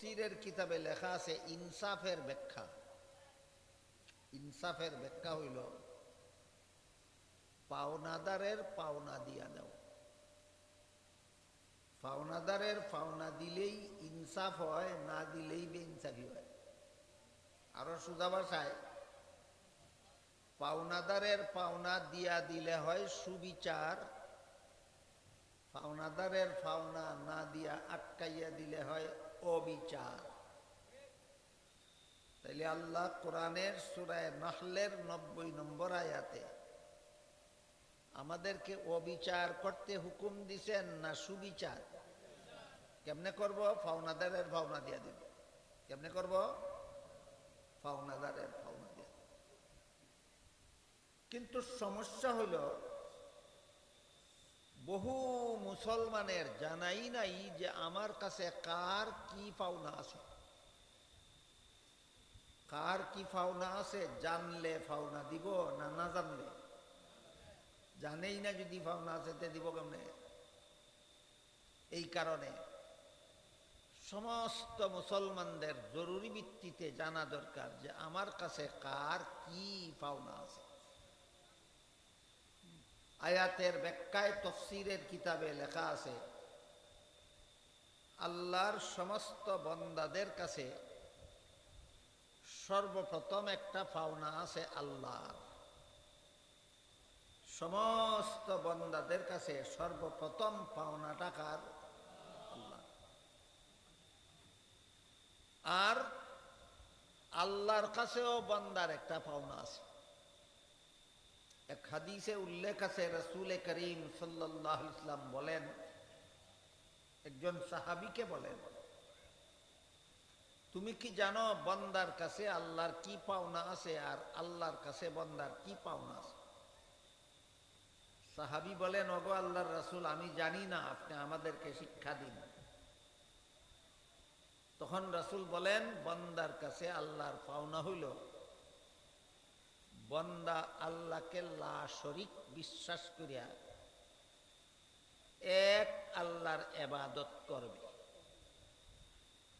তফসিরের কিতাবে লেখা আছে ইনসাফের ব্যাখ্যা। ইনসাফের ব্যাখ্যা হইল, পাওনাদারের পাওনা দিয়া দাও। পাওনাদারের পাওনা দিলেই ইনসাফ হয়, না দিলেই বেইনসাফি হয়। আরও সুদা ভাষায়, পাওনাদারের পাওনা দিয়া দিলে হয় সুবিচার, পাওনাদারের পাওনা না দিয়া আটকাইয়া দিলে হয় অবিচার। তাইলে আল্লাহ কোরআনের সুরায় নাহলের নব্বই নম্বর আয়াতে, আমাদেরকে অবিচার করতে হুকুম দিছেন না সুবিচার? কেমনে করব? ফাওনাদারের ভাওনা দিয়া দিব। কেমনে করব? ফাওনাদারের ভাওনা দিয়া। কিন্তু সমস্যা হইল বহু মুসলমানের জানাই নাই যে আমার কাছে কার কি পাওনা আছে। কার কি পাওনা আছে জানলে পাওনা দিব না না জানলে? জানেই না যদি পাওনা আছে তে দিব কেমনে? এই কারণে সমস্ত মুসলমানদের জরুরি ভিত্তিতে জানা দরকার যে আমার কাছে কার কি পাওনা আছে। আয়াতের ব্যাখ্যায় তফসিরের কিতাবে লেখা আছে, আল্লাহর সমস্ত বন্দাদের কাছে সর্বপ্রথম একটা পাওনা আছে আল্লাহর। সমস্ত বন্দাদের কাছে সর্বপ্রথম পাওনা টাকার আল্লাহ আর আল্লাহর কাছেও বন্দার একটা পাওনা আছে। এক হাদিসে উল্লেখ আছে, রসুল করিম সাল্লাহ বলেন, একজন সাহাবিকে বলেন, তুমি কি জানো বন্দার কাছে আল্লাহর কি পাওনা আছে আর আল্লাহর কাছে বন্দার কি পাওনা আছে? সাহাবি বলেন, ওগো আল্লাহর রাসূল, আমি জানি না, আপনি আমাদেরকে শিক্ষা দিন। তখন রাসূল বলেন, বন্দার কাছে আল্লাহর পাওনা হইল। বন্দা আল্লাহকে লা শরিক বিশ্বাস করিয়া এক আল্লাহর এবাদত করবে।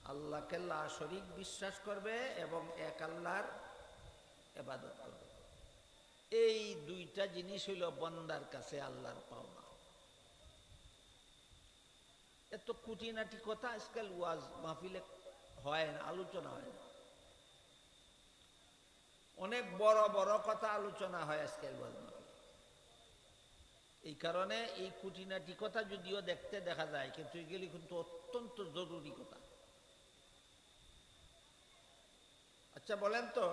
আল্লাহকে লা শরিক বিশ্বাস করবে এবং এক আল্লাহর এবাদত করবে। এই দুইটা জিনিস হইল বন্দার কাছে আল্লাহর পাওনা। এত কুটিনাটি কথা আজকাল ওয়াজ মাহফিলে হয় না, আলোচনা হয় না। অনেক বড় বড় কথা আলোচনা হয় আজকাল ওয়াজ এই কারণে এই খুঁটিনাটি কথা যদিও দেখতে দেখা যায়, কিন্তু এগুলি কিন্তু অত্যন্ত জরুরি কথা। আচ্ছা বলেন তো,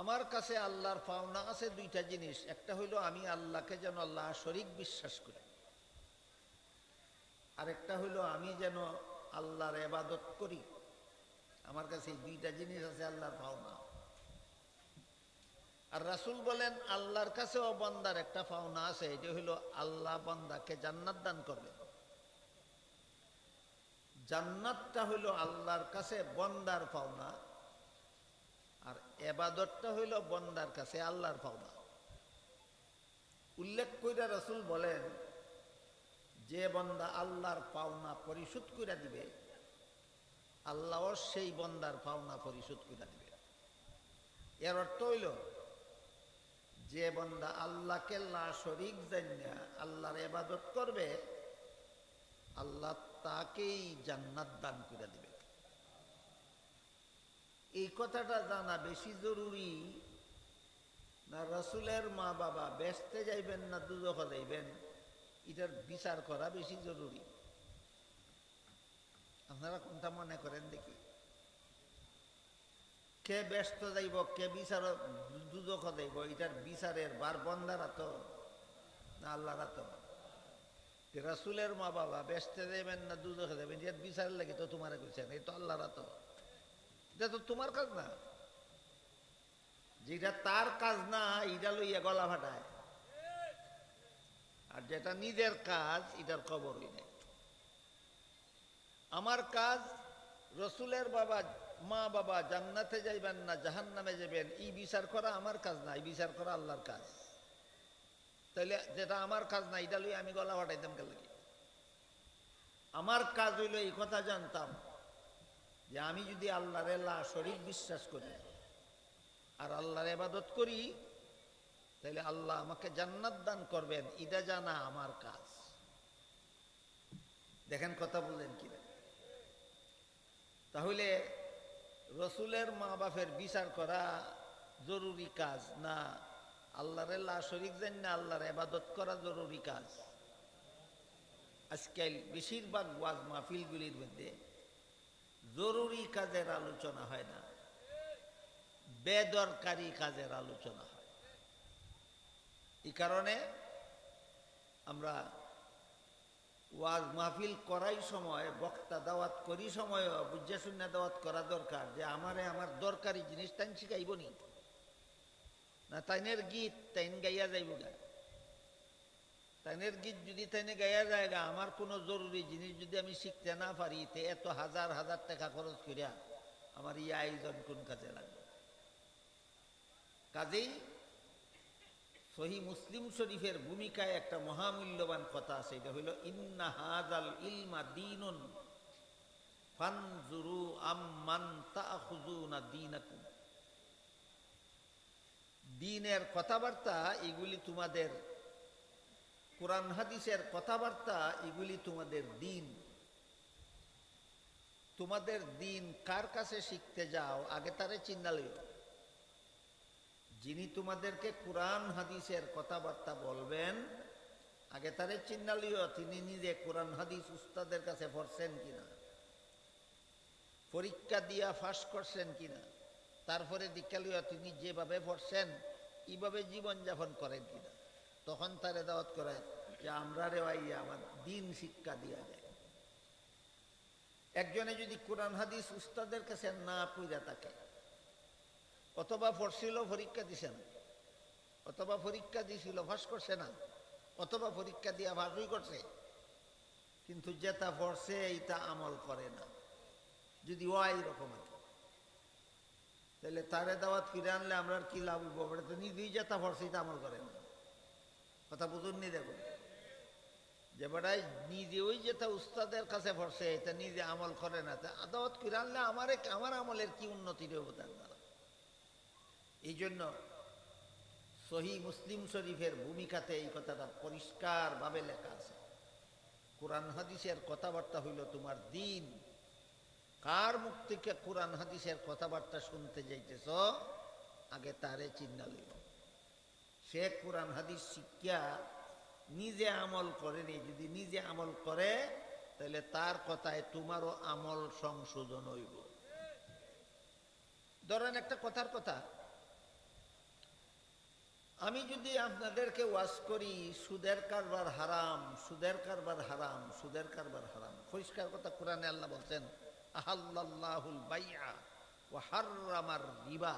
আমার কাছে আল্লাহর পাওনা আছে দুইটা জিনিস। একটা হইল আমি আল্লাহকে যেন আল্লাহ শরিক বিশ্বাস করি। আরেকটা হইল আমি যেন আল্লাহর এবাদত করি। আমার কাছে দুইটা জিনিস আছে আল্লাহর পাওনা। আর রাসুল বলেন, আল্লাহর কাছেও বন্দার একটা পাওনা আছে এটা হইল আল্লাহ বন্দাকে জান্নাত দান করবে। জান্নাতটা হইল আল্লাহর কাছে বন্দার পাওনা, আর এবাদতটা হইল বন্দার কাছে আল্লাহর পাওনা। উল্লেখ কইরা রসুল বলেন, যে বন্দা আল্লাহর পাওনা পরিশোধ করে দিবে, আল্লাহও সেই বন্দার পাওনা পরিশোধ করে দিবে। এর অর্থ হইল যে বন্দা আল্লাহকে লা শরিক আল্লাহর এবাদত করবে, আল্লাহ তাকেই জান্নাত দান করে দিবে। এই কথাটা জানা বেশি জরুরি না রসুলের মা বাবা বেসতে যাইবেন না দুজখ যাইবেন, এটার বিচার করা বেশি জরুরি। আপনারা কোনটা মনে করেন দেখি। কে ব্যস্ত যাইব, কে বিচার দুজখ যাইব, এটার বিচারের বার বন্দারা তো না আল্লাহরা তো রাসুলের মা বাবা ব্যস্ত যাইবেন না দুজখে যাবেন এর বিচারের লাগে তো তোমার কইছেন, এই তো আল্লাহরা তো এটা তো তোমার কাজ না। যেটা তার কাজ না এটা লইয়া গলা ফাটায়। আর যেটা নিজের কাজ, এটার খবরই নেই। আমার কাজ, রসুলের বাবা মা বাবা জান্নাতে যাইবেন না জাহান নামে যাবেন এই বিচার করা আমার কাজ না, এই বিচার করা আল্লাহর কাজ। তাইলে যেটা আমার কাজ না, এটা লইয়া আমি গলা ফাটাইতাম কে লাগে? আমার কাজ হইল এই কথা জানতাম যে আমি যদি আল্লাহর লা শরীক বিশ্বাস করি আর আল্লাহর এবাদত করি তাহলে আল্লাহ আমাকে জান্নাত দান করবেন, এটা জানা আমার কাজ। দেখেন কথা বললেন কি তাহলে রসুলের মা বাপের বিচার করা জরুরি কাজ না, আল্লাহর লা শরিক জান না, আল্লাহর এবাদত করা জরুরি কাজ। আজকাল বেশিরভাগ ওয়াজ মাহফিলগুলির মধ্যে জরুরি কাজের আলোচনা হয় না, বেদরকারি কাজের আলোচনা হয়। এই কারণে আমরা ওয়াজ মাহফিল করাই সময়, বক্তা দাওয়াত করি সময়, বুঝা শূন্য দাওয়াত করা দরকার, যে আমারে আমার দরকারি জিনিস তাই শিখাইব নি। না তাইনের গীত তাইন গাইয়া যাইব গা। তাইনের গীত যদি তাইনে গাইয়া যায় গা, আমার কোনো জরুরি জিনিস যদি আমি শিখতে না পারি, তে এত হাজার হাজার টাকা খরচ করিয়া আমার এই আয়োজন কোন কাজে লাগবে? কাজেই সহি মুসলিম শরীফের ভূমিকায় একটা মহামূল্যবান কথা আছে, এটা হইল, ইন্না হাজাল ইলমা দিনুন ফানজুরু আম্মান তাখুজুনা দিনের কথাবার্তা, এগুলি তোমাদের, কোরআন হাদিসের কথাবার্তা, এগুলি তোমাদের দিন। তোমাদের দিন কার কাছে শিখতে যাও, আগে তারে চিন্নালয় যিনি তোমাদেরকে কোরআন, হাদিসের কথাবার্তা বলবেন, আগে তারে চিন্নালিও তিনি নিজে কোরআন, হাদিস উস্তাদের কাছে পড়ছেন কিনা? পরীক্ষা দিয়া ফাঁস করছেন কিনা? তারপরে দীক্ষালিও তিনি যেভাবে পড়ছেন, এইভাবে জীবনযাপন করেন কিনা? তখন তারে দাওয়াত করে যে, আমরা রেওয়াইয়া আমার দিন শিক্ষা দিয়া যায় একজনে যদি কোরআন, হাদিস উস্তাদের কাছে না পইরা থাকে অথবা পড়ছিল, পরীক্ষা দিছে না। অথবা পরীক্ষা দিছিল ফাঁস করছে না। অথবা পরীক্ষা দিয়া ভাসই করছে। কিন্তু যেটা পড়ছে, এইটা আমল করে না। যদি ও রকম আর তাহলে তারে দাওয়াত ফিরে আনলে আমরা কি লাভ হইব? তো নিজেই যেটা পড়ছে এটা আমল করে না। কথা বুঝুন নি দেখুন। যে বেড়াই নিজে ওই যেটা উস্তাদের কাছে পড়ছে এটা নিজে আমল করে না। তা দাওয়াত আনলে আমার আমার আমলের কি উন্নতি রইব তার এই জন্য সহি মুসলিম শরীফের ভূমিকাতে এই কথাটা পরিষ্কারভাবে লেখা আছে। কোরআন হাদিসের কথাবার্তা হইল তোমার দিন। কার মুখ থেকে কোরআন হাদিসের কথাবার্তা শুনতে যাইতেছ, আগে তারে চিন্তা লইব। সে কোরআন হাদিস শিক্ষা নিজে আমল করেনি, যদি নিজে আমল করে, তাহলে তার কথায় তোমারও আমল সংশোধন হইব। ধরেন একটা কথার কথা আমি যদি আপনাদেরকে ওয়াজ করি, সুদের কারবার হারাম, সুদের কারবার হারাম, সুদের কারবার হারাম। পরিষ্কার কথা কোরআনে আল্লাহ বলছেন আহাল্লাহুল বাইয়া ও রিবা।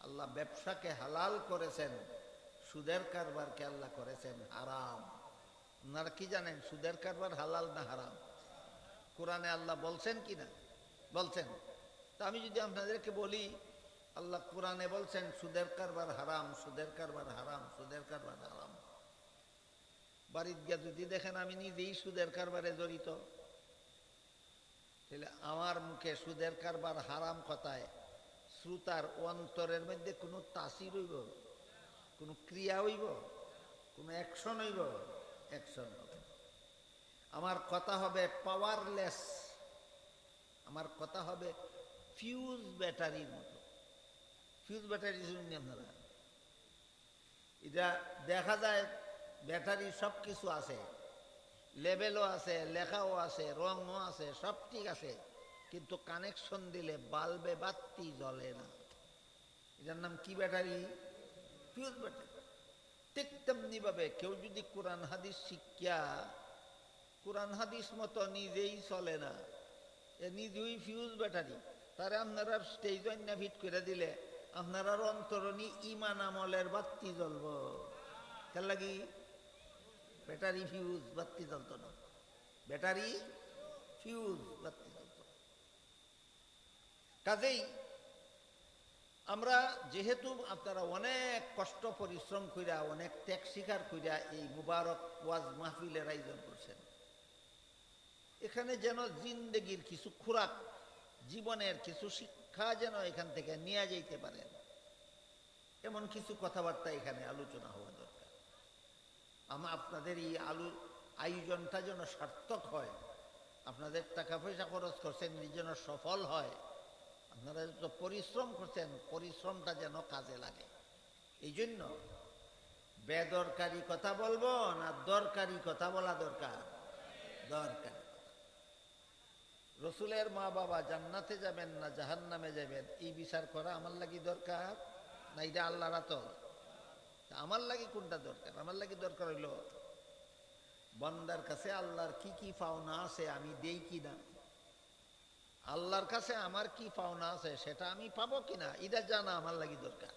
আল্লাহ ব্যবসাকে হালাল করেছেন, সুদের কারবারকে আল্লাহ করেছেন হারাম। আপনারা কি জানেন, সুদের কারবার হালাল না হারাম? কোরআনে আল্লাহ বলছেন কি না? বলছেন। তা আমি যদি আপনাদেরকে বলি আল্লাহ কোরআনে বলছেন, সুদের কারবার হারাম, সুদের কারবার হারাম, সুদের কারবার হারাম। বাড়ির গিয়া যদি দেখেন, আমি নিজেই সুদের কারবারে জড়িত। তাহলে আমার মুখে সুদের কারবার হারাম কথায় শ্রোতার অন্তরের মধ্যে কোনো তাসির হইব কোনো ক্রিয়া হইব? কোনো অ্যাকশন হইব? অ্যাকশন হবে। আমার কথা হবে পাওয়ারলেস আমার কথা হবে ফিউজ ব্যাটারির মতো। ফিউজ ব্যাটারি শুনুন আপনারা। এটা দেখা যায় ব্যাটারি সব কিছু আছে। লেবেলও আছে, লেখাও আছে, রঙও আছে, সব ঠিক আছে। কিন্তু কানেকশন দিলে বাল্বে বাতি জ্বলে না। এটার নাম কি ব্যাটারি? Fuse battery. ঠিক তেমনিভাবে কেউ যদি কোরআন হাদিস শিক্ষা কোরআন হাদিস মতো নিজেই চলে না, এ নিজেই ফিউজ ব্যাটারি। তারা আপনারা স্টেজ অন্য ফিট করে দিলে আপনার অন্তরণী ইমান আমলের বাত্তি জ্বলব। তার লাগি? ব্যাটারি ফিউজ বাত্তি জ্বলত না। ব্যাটারি ফিউজ বাত্তি জ্বলত। কাজেই আমরা যেহেতু আপনারা অনেক কষ্ট, পরিশ্রম কইরা, অনেক ত্যাগ স্বীকার কইরা এই মুবারক ওয়াজ মাহফিলের আয়োজন করছেন, এখানে যেন জিন্দেগির কিছু খোরাক, জীবনের কিছু শিক্ষা যেন এখান থেকে নিয়ে যেতে পারেন। এমন কিছু কথাবার্তা এখানে আলোচনা হওয়া দরকার। আমার আপনাদের এই আলু, আয়োজনটা যেন সার্থক হয়, আপনাদের টাকা পয়সা খরচ করছেন যেন সফল হয়, আপনারা যত পরিশ্রম করছেন, পরিশ্রমটা যেন কাজে লাগে। এই জন্য বেদরকারি কথা বলব না দরকারি কথা বলা দরকার। দরকারি। রসুলের মা বাবা জান্নাতে যাবেন না জাহান নামে যাবেন, এই বিচার করা আমার লাগি দরকার? না, এটা আল্লাহর আতর। আমার লাগি কোনটা দরকার? আমার লাগি দরকার হইল, বন্দার কাছে আল্লাহর কি কি পাওনা আছে আমি দেই কি না? আল্লাহর কাছে আমার কি পাওনা আছে সেটা আমি পাবো কিনা এটা জানা আমার লাগি দরকার।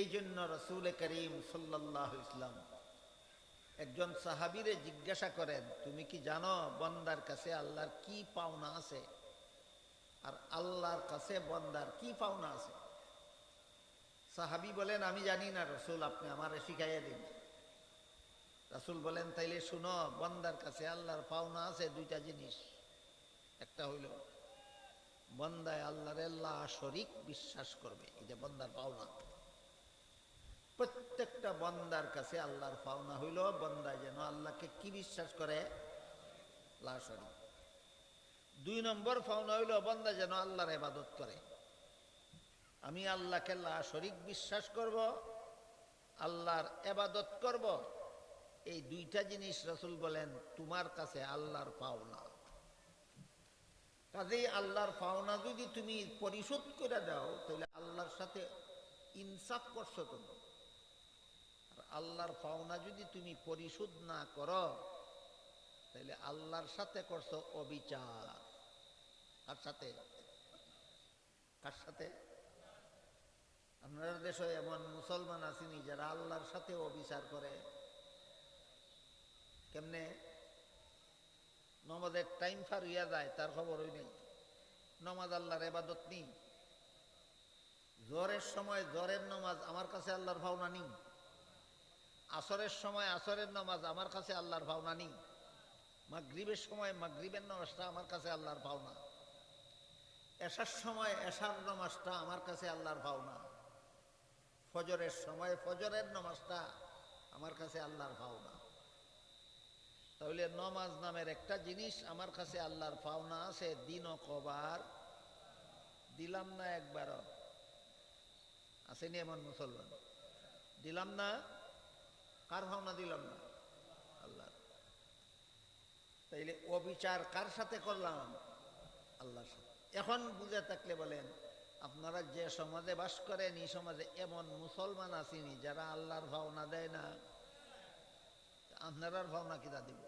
এই জন্য রসুল করিম সাল্লাহ ইসলাম একজন সাহাবিরে জিজ্ঞাসা করেন, তুমি কি জানো বন্দার কাছে আল্লাহর কি পাওনা আছে? আর আল্লাহর কাছে বন্দার কি পাওনা আছে? সাহাবি বলেন, আমি জানি না রসুল, আপনি আমারে শিখাইয়া দিন। রাসুল বলেন, তাইলে শুনো, বন্দার কাছে আল্লাহর পাওনা আছে দুইটা জিনিস। একটা হইল, বন্দায় আল্লাহর আল্লাহ শরিক বিশ্বাস করবে এটা বন্দার পাওনা। প্রত্যেকটা বন্দার কাছে আল্লাহর পাওনা হইল বন্দা যেন আল্লাহকে কি বিশ্বাস করে? লা শরিক। দুই নম্বর পাওনা হইল বন্দা যেন আল্লাহর এবাদত করে। আমি আল্লাহকে লা শরিক বিশ্বাস করব, আল্লাহর এবাদত করব। এই দুইটা জিনিস রসুল বলেন, তোমার কাছে আল্লাহর পাওনা। কাজেই আল্লাহর পাওনা যদি তুমি পরিশোধ করে দাও, তাহলে আল্লাহর সাথে ইনসাফ করছ তুমি আর আল্লাহর পাওনা যদি তুমি পরিশোধ না করো, তাহলে আল্লাহর সাথে করছ অবিচার। কার সাথে? কার সাথে? আপনার দেশে এমন মুসলমান আসেনি যারা আল্লাহর সাথে অবিচার করে। কেমনে? নমাজের টাইম ফার হইয়া যায়, তার খবরই নেই। নমাজ আল্লাহর এবাদত নেই। জ্বরের সময় জ্বরের নমাজ আমার কাছে আল্লাহর ভাওনা নেই। আসরের সময় আসরের নামাজ আমার কাছে আল্লাহর ভাওনা নেই। মাগরিবের সময় মাগরিবের নামাজটা আমার কাছে আল্লাহর ভাওনা। এশার সময় এশার নামাজটা আমার কাছে আল্লাহর ভাওনা। ফজরের সময় ফজরের নামাজটা আমার কাছে আল্লাহর ভাওনা। তাহলে নমাজ নামের একটা জিনিস আমার কাছে আল্লাহর পাওনা আছে, দিন কবার। দিলাম না একবারও। আসেনি এমন মুসলমান। দিলাম না কার ভাওনা দিলাম না? আল্লাহ তাইলে অবিচার কার সাথে করলাম? আল্লাহর সাথে। এখন বুঝে থাকলে বলেন, আপনারা যে সমাজে বাস করেন, এই সমাজে এমন মুসলমান আসেনি যারা আল্লাহর ভাওনা দেয় না? আপনার ভাওনা কিনা দিব?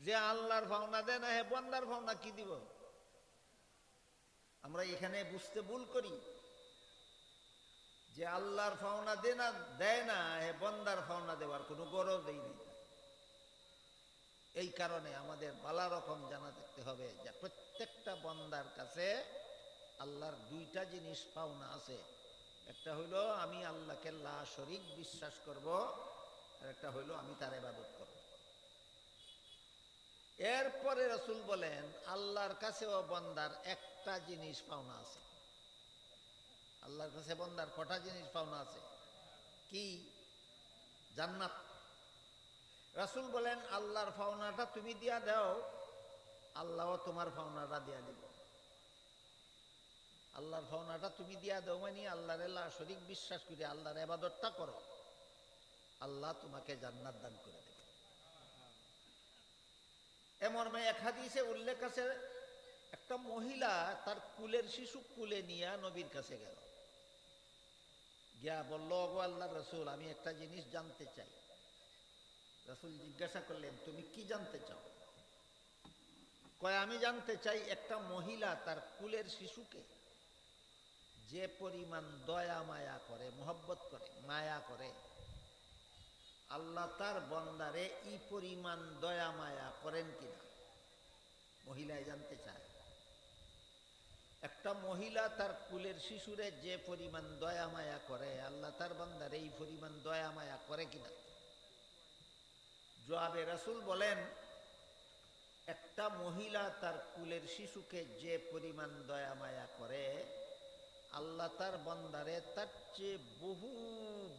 যে আল্লাহর ভাওনা দেয় না, হে বন্দার ভাওনা কি দিব? আমরা এখানে বুঝতে ভুল করি। যে আল্লাহর ফাওনা দে না, দেয় না, হে বন্দার ফাওনা দেওয়ার কোনো গরজই নেই। এই কারণে আমাদের বালা রকম জানা থাকতে হবে যে প্রত্যেকটা বন্দার কাছে আল্লাহর দুইটা জিনিস পাওনা আছে। একটা হইল, আমি আল্লাহকে লা শরিক বিশ্বাস করব, আর একটা হইল, আমি তার এবাদত করব। এরপরে রসুল বলেন, আল্লাহর কাছেও বন্দার একটা জিনিস পাওনা আছে। আল্লাহর কাছে বন্দার কটা জিনিস পাওনা আছে? কি? জান্নাত। রাসুল বলেন, আল্লাহর পাওনাটা তুমি দিয়া দাও, আল্লাহও তোমার পাওনাটা দিয়া দিব। আল্লাহর পাওনাটা তুমি দিয়া দাও মানে আল্লাহর আল্লাহ শরিক বিশ্বাস করে, আল্লাহর এবাদতটা করো। আল্লাহ তোমাকে জান্নাত দান করে দেবে। এমন মেয়ে এক হাদিসে উল্লেখ আছে, একটা মহিলা তার কুলের শিশু কুলে নিয়ে নবীর কাছে গেল। গিয়া বলল গো আল্লাহ রসুল, আমি একটা জিনিস জানতে চাই। রসুল জিজ্ঞাসা করলেন, তুমি কি জানতে চাও? কয়, আমি জানতে চাই একটা মহিলা তার কুলের শিশুকে যে পরিমাণ দয়া, মায়া করে, মোহব্বত করে, মায়া করে, আল্লাহ তার বন্দারে ই পরিমাণ দয়া, মায়া করেন কিনা? মহিলায় জানতে চায়। একটা মহিলা তার কুলের শিশুরে যে পরিমাণ দয়া মায়া করে আল্লাহ তার বান্দার এই পরিমাণ দয়া মায়া করে কিনা? জবাবে রাসুল বলেন একটা মহিলা তার কুলের শিশুকে যে পরিমাণ দয়া মায়া করে আল্লাহ তার বন্দারে তার চেয়ে বহু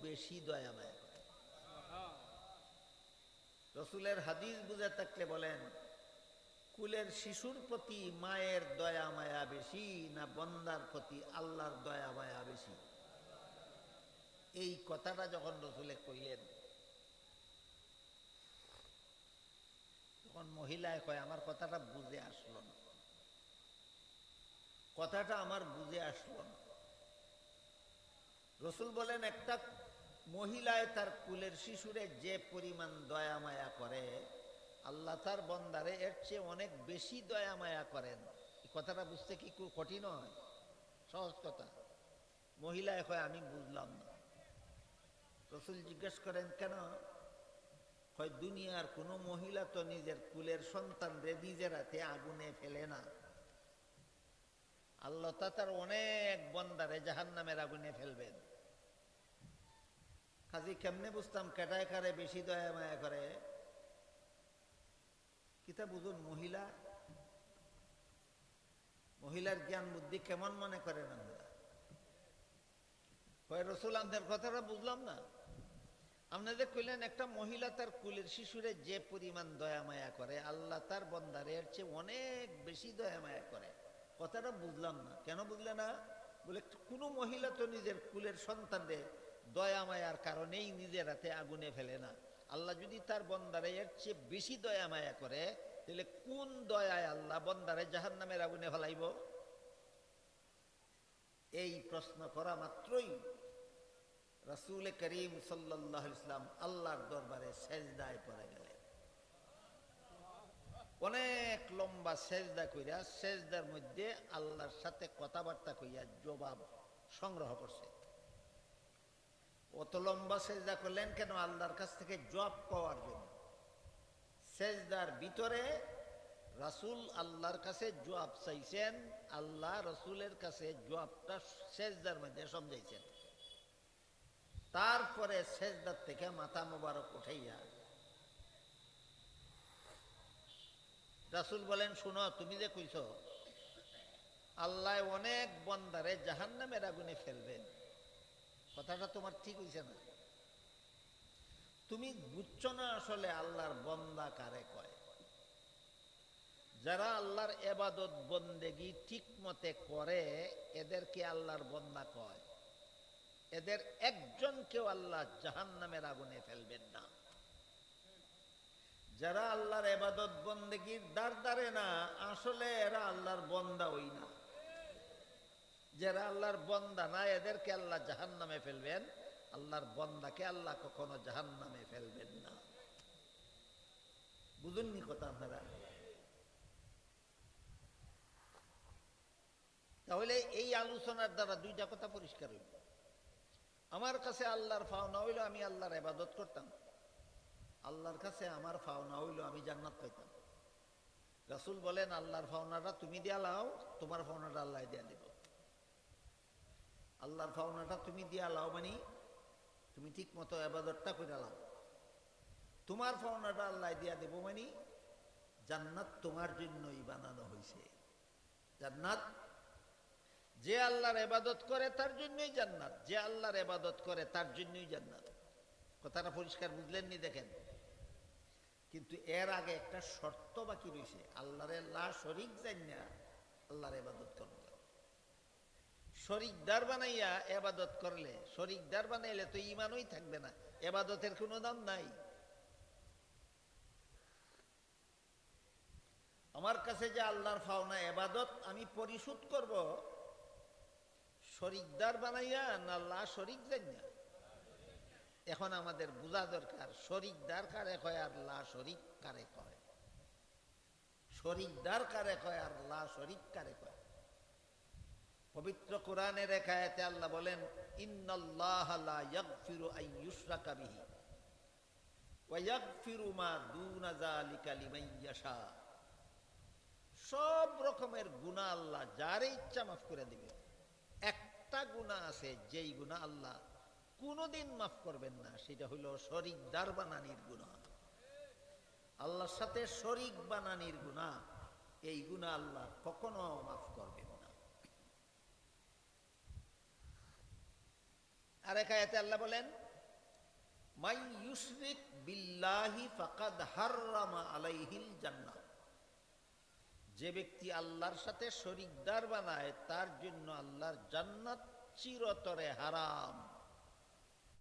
বেশি দয়া মায়া করে। রসুলের হাদিস বুঝে থাকলে বলেন কুলের শিশুর প্রতি মায়ের দয়া মায়া বেশি না বন্দার প্রতি আল্লাহর দয়া মায়া বেশি? এই কথাটা যখন রসুলে কইলেন, তখন মহিলায় কয়, আমার কথাটা বুঝে আসলো না। কথাটা আমার বুঝে আসলো না। রসুল বলেন, একটা মহিলায় তার কুলের শিশুরে যে পরিমাণ দয়া মায়া করে আল্লাহ তার বন্দারে এর চেয়ে অনেক বেশি দয়া মায়া করেন। কথাটা বুঝতে কি খুব কঠিন হয়? সহজ কথা। মহিলায় কয় আমি বুঝলাম না। রসুল জিজ্ঞেস করেন, কেন? হয়, দুনিয়ার কোনো মহিলা তো নিজের কুলের সন্তানরে নিজের হাতে আগুনে ফেলে না। আল্লাহ তার অনেক বন্দারে জাহান নামের আগুনে ফেলবেন। কাজী কেমনে বুঝতাম কেটায় কারে বেশি দয়া মায়া করে? কিতা বুঝুন মহিলা, মহিলার জ্ঞান বুদ্ধি কেমন মনে করেন আমরা হয় রসুল আমাদের কথাটা বুঝলাম না। আপনাদের কইলেন, একটা মহিলা তার কুলের শিশুরে যে পরিমাণ দয়া মায়া করে, আল্লাহ তার বন্দারে এর চেয়ে অনেক বেশি দয়া মায়া করে। কথাটা বুঝলাম না। কেন বুঝলে না? বলে কোনো মহিলা তো নিজের কুলের সন্তানরে দয়া মায়ার কারণেই নিজের হাতে আগুনে ফেলে না। আল্লাহ যদি তার বন্দারে এর চেয়ে বেশি দয়া মায়া করে, তাহলে কোন দয়ায় আল্লাহ বন্দারে জাহান নামের আগুনে ফেলাইব? এই প্রশ্ন করা মাত্রই রাসুল করিম সাল্লাহ ইসলাম আল্লাহর দরবারে সেজদায় পড়ে গেলেন। অনেক লম্বা সেজদা কইরা, সেজদার মধ্যে আল্লাহর সাথে কথাবার্তা কইয়া জবাব সংগ্রহ করছে। অত লম্বা সেজদা করলেন কেন? আল্লাহর কাছ থেকে জব পাওয়ার জন্য। সেজদার ভিতরে রাসুল আল্লাহর কাছে জবাব চাইছেন, আল্লাহ রসুলের কাছে জবাবটা সেজদার মধ্যে সমঝাইছেন। তারপরে সেজদার থেকে মাথা মোবারক উঠাইয়া রাসুল বলেন, শুনো, তুমি যে কইছ, আল্লাহ অনেক বন্দারে জাহান নামের আগুনে ফেলবেন। কথাটা তোমার ঠিক হইছে না। তুমি বুঝছ না আসলে আল্লাহর বন্দা কারে কয়? যারা আল্লাহর এবাদত বন্দেগি ঠিক মতে করে এদেরকে আল্লাহর বন্দা কয়? এদের একজনকেও আল্লাহ জাহান নামের আগুনে ফেলবেন না। যারা আল্লাহর এবাদত বন্দেগির দ্বার দাঁড়ে না, আসলে এরা আল্লাহর বন্দা ওই না। যারা আল্লাহর বন্দা না, এদেরকে আল্লাহ জাহান নামে ফেলবেন। আল্লাহর বন্দাকে আল্লাহ কখনো জাহান নামে ফেলবেন না। বুঝুননি কথা আপনারা? তাহলে এই আলোচনার দ্বারা দুইটা কথা পরিষ্কার হইল। আমার কাছে আল্লাহর ফাওনা হইল, আমি আল্লাহর এবাদত করতাম। আল্লাহর কাছে আমার ফাওনা হইল, আমি জান্নাত পাইতাম। রাসুল বলেন, আল্লাহর ফাওনাটা তুমি দিয়া লাও, তোমার ফাওনাটা আল্লাহ দিয়া দিব। আল্লাহর ফাওনাটা তুমি দিয়া লাও মানে তুমি ঠিক মতো আবাদতটা করে লাও। তোমার ফাওনাটা আল্লাহ দিয়া দেব মানে জান্নাত তোমার জন্যই বানানো হয়েছে জান্নাত যে আল্লাহর এবাদত করে তার জন্যই জান্নাত, যে আল্লাহর এবাদত করে তার জন্যই জান্নাত। কথাটা পরিষ্কার বুঝলেন নি দেখেন? কিন্তু এর আগে একটা শর্ত বাকি রয়েছে আল্লাহরে লা শরিক জানিয়া আল্লাহর এবাদত করবে শরিকদার বানাইয়া এবাদত করলে, শরিকদার বানাইলে তো ইমানই থাকবে না, এবাদতের কোনো দাম নাই। আমার কাছে যে আল্লাহর ফাওনা এবাদত আমি পরিশোধ করব, শরিকদার বানাইয়া না লা শরিক জানিয়া এখন আমাদের বোঝা দরকার, শরিকদার কারে কয় আর লা শরিক কারে কয়? শরিকদার কারে কয় আর লা শরিক কারে কয়? পবিত্র কোরআনের একায়াতে আল্লাহ বলেন সব রকমের গুনাহ আল্লাহ যারে ইচ্ছা মাফ করে দিবে। একটা গুনাহ আছে, যেই গুনাহ আল্লাহ কোনোদিন মাফ করবেন না, সেটা হইল শরিকদার বানানির গুনাহ। আল্লাহর সাথে শরিক বানানির গুণা এই গুণা আল্লাহ কখনো মাফ করবেন না এক আয়াতে আল্লাহ বলেন মাই ইউশরিক বিল্লাহি ফাকাদ হাররামা আলাইহিল জান্নাত যে ব্যক্তি আল্লাহর সাথে শরিকদার বানায়, তার জন্য আল্লাহর জান্নাত চিরতরে হারাম।